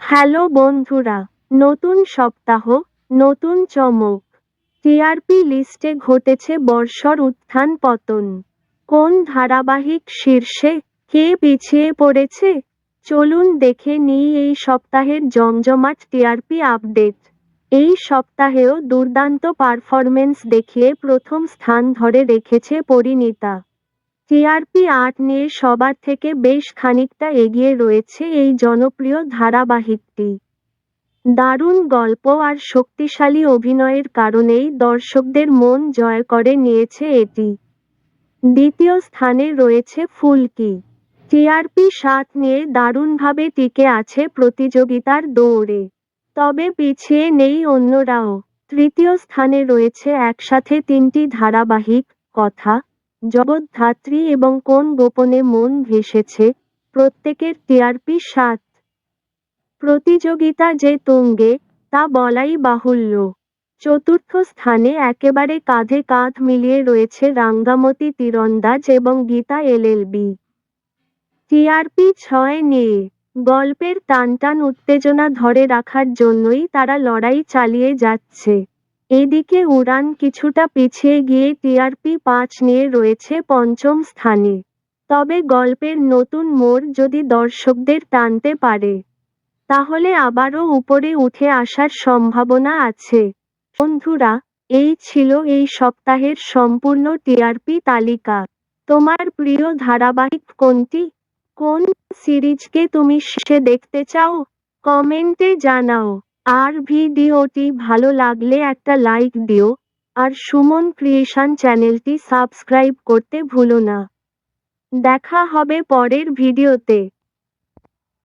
Hello বন্ধুরা, নতুন সপ্তাহ, নতুন চমক। টিআরপি লিস্টে ঘটেছে বর্ষর উত্থান পতন। কোন ধারাবাহিক শীর্ষে কে পিছিয়ে পড়েছে? চলুন দেখে নিই এই সপ্তাহের জমজমাট টিআরপি আপডেট। এই সপ্তাহেও দুর্দান্ত পারফরমেন্স দেখিয়ে প্রথম স্থান ধরে রেখেছে পরিণীতা। টিআরপি আট নিয়ে সবার থেকে বেশ খানিকটা এগিয়ে রয়েছে এই জনপ্রিয় ধারাবাহিকটি। দারুণ গল্প আর শক্তিশালী অভিনয়ের কারণেই দর্শকদের মন জয় করে নিয়েছে এটি। দ্বিতীয় স্থানে রয়েছে ফুলকি। টিআরপি সাত নিয়ে দারুণভাবে টিকে আছে প্রতিযোগিতার দৌড়ে। তবে পিছিয়ে নেই অন্যরাও। তৃতীয় স্থানে রয়েছে একসাথে তিনটি ধারাবাহিক কথা। জগৎধাত্রী এবং কোন গোপনে মন ভেসেছে? প্রত্যেকের টিআরপি সাত। প্রতিযোগিতা যে তুঙ্গে, তা বলাই বাহুল্য। চতুর্থ স্থানে একেবারে কাঁধে কাঁধ মিলিয়ে রয়েছে রাঙ্গামতি, তীরন্দাজ এবং গীতা এলএলবি। টিআরপি ছয় নিয়ে গল্পের টানটান উত্তেজনা ধরে রাখার জন্যই তারা লড়াই চালিয়ে যাচ্ছে। এদিকে উড়ান কিছুটা পিছিয়ে গিয়ে টিআরপি পাঁচ নিয়ে রয়েছে পঞ্চম স্থানে। তবে গল্পের নতুন মোড় যদি দর্শকদের টানতে পারে, তাহলে আবারও উপরে উঠে আসার সম্ভাবনা আছে। বন্ধুরা, এই ছিল এই সপ্তাহের সম্পূর্ণ টিআরপি তালিকা। তোমার প্রিয় ধারাবাহিক কোনটি? কোন সিরিজকে তুমি শেষে দেখতে চাও? কমেন্টে জানাও। আর ভিডিওটি ভালো লাগলে একটা লাইক দিও, আর সুমন ক্রিয়েশন চ্যানেলটি সাবস্ক্রাইব করতে ভুলো না। দেখা হবে পরের ভিডিওতে।